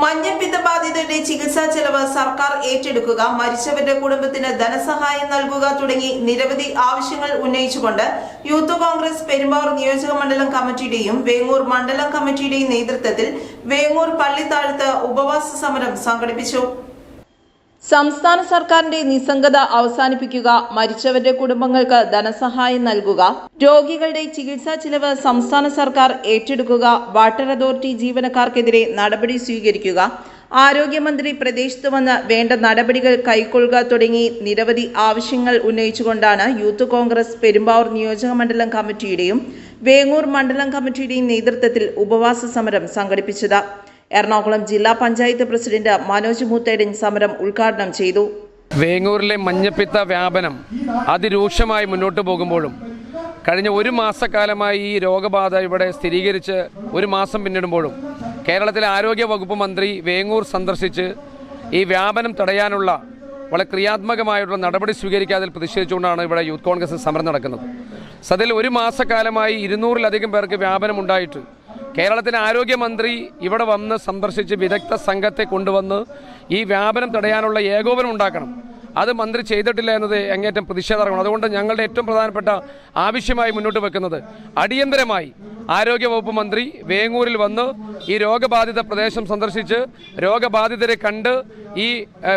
മഞ്ഞപ്പിത്ത ബാധിതരുടെ ചികിത്സാ ചെലവ് സർക്കാർ ഏറ്റെടുക്കുക മരിച്ചവരുടെ കുടുംബത്തിന് ധനസഹായം നൽകുക തുടങ്ങി നിരവധി ആവശ്യങ്ങൾ ഉന്നയിച്ചുകൊണ്ട് യൂത്ത് കോൺഗ്രസ് പെരുമ്പാവൂർ നിയോജക മണ്ഡലം കമ്മിറ്റിയുടെയും വേങ്ങൂർ മണ്ഡലം കമ്മിറ്റിയുടെയും നേതൃത്വത്തിൽ വേങ്ങൂർ പള്ളിത്താഴത്ത് ഉപവാസ സമരം സംഘടിപ്പിച്ചു. സംസ്ഥാന സർക്കാരിന്റെ നിസ്സംഗത അവസാനിപ്പിക്കുക മരിച്ചവരുടെ കുടുംബങ്ങൾക്ക് ധനസഹായം നൽകുക രോഗികളുടെ ചികിത്സാ ചിലവ് സംസ്ഥാന സർക്കാർ ഏറ്റെടുക്കുക വാട്ടർ അതോറിറ്റി ജീവനക്കാർക്കെതിരെ നടപടി സ്വീകരിക്കുക ആരോഗ്യമന്ത്രി പ്രദേശത്ത് വന്ന് വേണ്ട നടപടികൾ കൈക്കൊള്ളുക തുടങ്ങി നിരവധി ആവശ്യങ്ങൾ ഉന്നയിച്ചുകൊണ്ടാണ് യൂത്ത് കോൺഗ്രസ് പെരുമ്പാവൂർ നിയോജക മണ്ഡലം കമ്മിറ്റിയുടെയും വേങ്ങൂർ മണ്ഡലം കമ്മിറ്റിയുടെയും നേതൃത്വത്തിൽ ഉപവാസ സമരം സംഘടിപ്പിച്ചത്. എറണാകുളം ജില്ലാ പഞ്ചായത്ത് പ്രസിഡന്റ് മനോജ് മുത്തേടൻ സമരം ഉദ്ഘാടനം ചെയ്തു. വേങ്ങൂരിലെ മഞ്ഞപ്പിത്ത വ്യാപനം അതിരൂക്ഷമായി മുന്നോട്ട് പോകുമ്പോഴും കഴിഞ്ഞ ഒരു മാസക്കാലമായി ഈ രോഗബാധ ഇവിടെ സ്ഥിരീകരിച്ച് ഒരു മാസം പിന്നിടുമ്പോഴും കേരളത്തിലെ ആരോഗ്യ വകുപ്പ് മന്ത്രി വേങ്ങൂർ സന്ദർശിച്ച് ഈ വ്യാപനം തടയാനുള്ള വളരെ ക്രിയാത്മകമായിട്ടുള്ള നടപടി സ്വീകരിക്കാതിൽ പ്രതിഷേധിച്ചുകൊണ്ടാണ് ഇവിടെ യൂത്ത് കോൺഗ്രസ് സമരം നടക്കുന്നത്. സതിൽ ഒരു മാസക്കാലമായി ഇരുന്നൂറിലധികം പേർക്ക് വ്യാപനം ഉണ്ടായിട്ട് കേരളത്തിലെ ആരോഗ്യമന്ത്രി ഇവിടെ വന്ന് സന്ദർശിച്ച് വിദഗ്ധ സംഘത്തെ കൊണ്ടുവന്ന് ഈ വ്യാപനം തടയാനുള്ള ഏകോപനം ഉണ്ടാക്കണം. അത് മന്ത്രി ചെയ്തിട്ടില്ല എന്നത് അങ്ങേറ്റം പ്രതിഷേധാർഹമാണ്. അതുകൊണ്ട് ഞങ്ങളുടെ ഏറ്റവും പ്രധാനപ്പെട്ട ആവശ്യമായി മുന്നോട്ട് വെക്കുന്നത് അടിയന്തരമായി ആരോഗ്യവകുപ്പ് മന്ത്രി വേങ്ങൂരിൽ വന്ന് ഈ രോഗബാധിത പ്രദേശം സന്ദർശിച്ച് രോഗബാധിതരെ കണ്ട് ഈ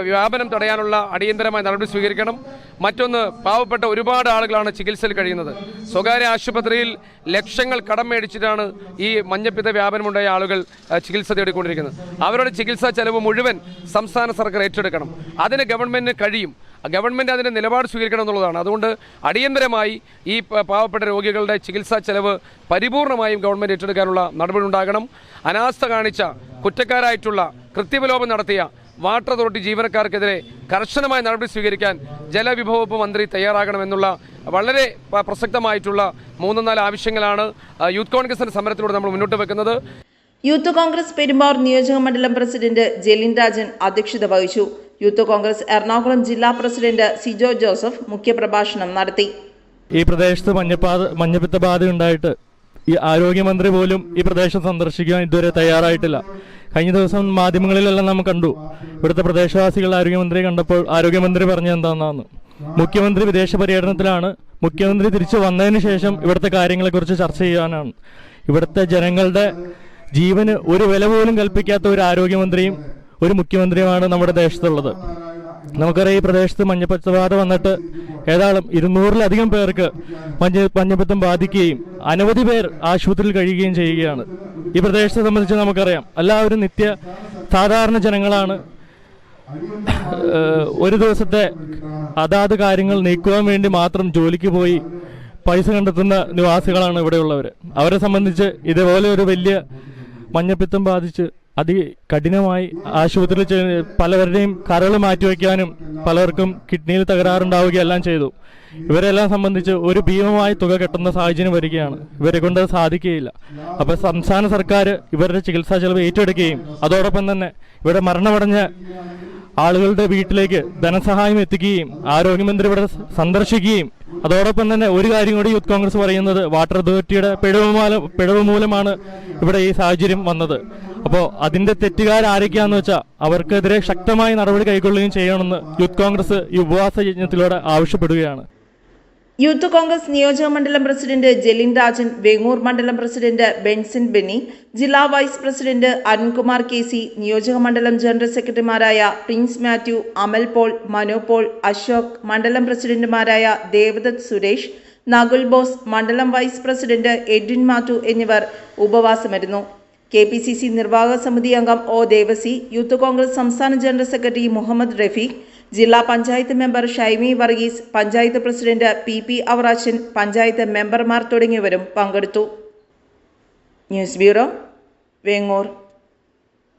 വ്യാപനം തടയാനുള്ള അടിയന്തരമായ നടപടി സ്വീകരിക്കണം. മറ്റൊന്ന് പാവപ്പെട്ട ഒരുപാട് ആളുകളാണ് ചികിത്സയിൽ കഴിയുന്നത്. സ്വകാര്യ ആശുപത്രിയിൽ ലക്ഷങ്ങൾ കടം മേടിച്ചിട്ടാണ് ഈ മഞ്ഞപ്പിത്ത വ്യാപനമുണ്ടായ ആളുകൾ ചികിത്സ തേടിക്കൊണ്ടിരിക്കുന്നത്. അവരുടെ ചികിത്സാ ചെലവ് മുഴുവൻ സംസ്ഥാന സർക്കാർ ഏറ്റെടുക്കണം. അതിന് ഗവൺമെന്റിന് കഴിയും. ഗവൺമെന്റ് അതിന്റെ നിലപാട് സ്വീകരിക്കണം എന്നുള്ളതാണ്. അതുകൊണ്ട് അടിയന്തരമായി ഈ പാവപ്പെട്ട രോഗികളുടെ ചികിത്സാ ചെലവ് പരിപൂർണമായും ഗവൺമെന്റ് ഏറ്റെടുക്കാനുള്ള നടപടി ഉണ്ടാകണം അനാസ്ഥ കാണിച്ച കുറ്റക്കാരായിട്ടുള്ള കൃത്യവിലോപം നടത്തിയ വാട്ടർ അതോറിറ്റി ജീവനക്കാർക്കെതിരെ കർശനമായ നടപടി സ്വീകരിക്കാൻ ജലവിഭവ വകുപ്പ് മന്ത്രി തയ്യാറാകണമെന്നുള്ള വളരെ പ്രസക്തമായിട്ടുള്ള മൂന്ന് നാല് ആവശ്യങ്ങളാണ് യൂത്ത് കോൺഗ്രസിന്റെ സമരത്തിലൂടെ നമ്മൾ മുന്നോട്ട് വെക്കുന്നത്. യൂത്ത് കോൺഗ്രസ് പെരുമ്പാവൂർ നിയോജക മണ്ഡലം പ്രസിഡന്റ് ജലീൻ രാജൻ അധ്യക്ഷത വഹിച്ചു. യൂത്ത് കോൺഗ്രസ് എറണാകുളം ജില്ലാ പ്രസിഡന്റ് സിജോ ജോസഫ് മുഖ്യപ്രഭാഷണം നടത്തി. ഈ പ്രദേശത്ത് മഞ്ഞപ്പാത മഞ്ഞപ്പിത്ത ബാധ ഉണ്ടായിട്ട് ഈ ആരോഗ്യമന്ത്രി പോലും ഈ പ്രദേശം സന്ദർശിക്കാൻ ഇതുവരെ തയ്യാറായിട്ടില്ല. കഴിഞ്ഞ ദിവസം മാധ്യമങ്ങളിലെല്ലാം നാം കണ്ടു. ഇവിടുത്തെ പ്രദേശവാസികൾ ആരോഗ്യമന്ത്രിയെ കണ്ടപ്പോൾ ആരോഗ്യമന്ത്രി പറഞ്ഞ എന്താണെന്നാണ് മുഖ്യമന്ത്രി വിദേശ പര്യടനത്തിലാണ്. മുഖ്യമന്ത്രി തിരിച്ചു വന്നതിന് ശേഷം ഇവിടുത്തെ കാര്യങ്ങളെക്കുറിച്ച് ചർച്ച ചെയ്യാനാണ്. ഇവിടുത്തെ ജനങ്ങളുടെ ജീവന് ഒരു വില പോലും കൽപ്പിക്കാത്ത ഒരു ആരോഗ്യമന്ത്രിയും ഒരു മുഖ്യമന്ത്രിയുമാണ് നമ്മുടെ ദേശത്തുള്ളത്. നമുക്കറിയാം ഈ പ്രദേശത്ത് മഞ്ഞപ്പത്ത ബാധ വന്നിട്ട് ഏതാളും ഇരുന്നൂറിലധികം പേർക്ക് മഞ്ഞ മഞ്ഞപ്പിത്തം ബാധിക്കുകയും അനവധി പേർ ആശുപത്രിയിൽ കഴിയുകയും ചെയ്യുകയാണ്. ഈ പ്രദേശത്തെ സംബന്ധിച്ച് നമുക്കറിയാം. എല്ലാവരും നിത്യ സാധാരണ ജനങ്ങളാണ്. ഒരു ദിവസത്തെ അതാത് കാര്യങ്ങൾ നീക്കുവാൻ വേണ്ടി മാത്രം ജോലിക്ക് പോയി പൈസ കണ്ടെത്തുന്ന നിവാസികളാണ് ഇവിടെയുള്ളവർ അവരെ സംബന്ധിച്ച് ഇതേപോലെ ഒരു വലിയ മഞ്ഞപ്പിത്തം ബാധിച്ച് അതി കഠിനമായി ആശുപത്രിയിൽ പലവരുടെയും കരൾ മാറ്റിവെക്കാനും പലർക്കും കിഡ്നിയിൽ തകരാറുണ്ടാവുകയും എല്ലാം ചെയ്തു. ഇവരെല്ലാം സംബന്ധിച്ച് ഒരു ഭീമമായ തുക കെട്ടുന്ന സാഹചര്യം വരികയാണ്. ഇവരെ കൊണ്ട് സാധിക്കുകയില്ല. അപ്പൊ സംസ്ഥാന സർക്കാർ ഇവരുടെ ചികിത്സാ ചെലവ് ഏറ്റെടുക്കുകയും അതോടൊപ്പം തന്നെ ഇവിടെ മരണമടഞ്ഞ ആളുകളുടെ വീട്ടിലേക്ക് ധനസഹായം എത്തിക്കുകയും ആരോഗ്യമന്ത്രി ഇവിടെ സന്ദർശിക്കുകയും അതോടൊപ്പം തന്നെ ഒരു കാര്യം കൂടി യൂത്ത് കോൺഗ്രസ് പറയുന്നത് വാട്ടർ അതോറിറ്റിയുടെ പിഴവ് മൂലം പിഴവ് മൂലമാണ് ഇവിടെ ഈ സാഹചര്യം വന്നത്. അപ്പോൾ അതിന്റെ തെറ്റുകാരാരൊക്കെയാന്ന് വെച്ചാൽ അവർക്കെതിരെ ശക്തമായ നടപടി കൈക്കൊള്ളുകയും ചെയ്യണമെന്ന് യൂത്ത് കോൺഗ്രസ് ഈ ഉപവാസ യജ്ഞത്തിലൂടെ ആവശ്യപ്പെടുകയാണ്. യൂത്ത് കോൺഗ്രസ് നിയോജക മണ്ഡലം പ്രസിഡന്റ് ജലിൻ രാജൻ വെങ്ങൂർ മണ്ഡലം പ്രസിഡന്റ് ബെൻസിൻ ബെന്നി ജില്ലാ vice president Arunkumar K C നിയോജക മണ്ഡലം ജനറൽ സെക്രട്ടറിമാരായ Prince Mathew Amal Paul Mano Paul Ashok മണ്ഡലം പ്രസിഡന്റുമാരായ ദേവദത്ത് സുരേഷ് നകുൽ ബോസ് മണ്ഡലം വൈസ് പ്രസിഡന്റ് എഡ്വിൻ മാത്യു എന്നിവർ ഉപവാസമിരുന്നു. കെ പി സി സി നിർവാഹക സമിതി അംഗം ഒ ദേവസി യൂത്ത് കോൺഗ്രസ് സംസ്ഥാന ജനറൽ സെക്രട്ടറി മുഹമ്മദ് റഫീഖ് ജില്ലാ panchayat member Shaimi Varghese panchayat president P P Avarachan panchayat മെമ്പർമാർ തുടങ്ങിയവരും പങ്കെടുത്തു. News bureau Vengoor.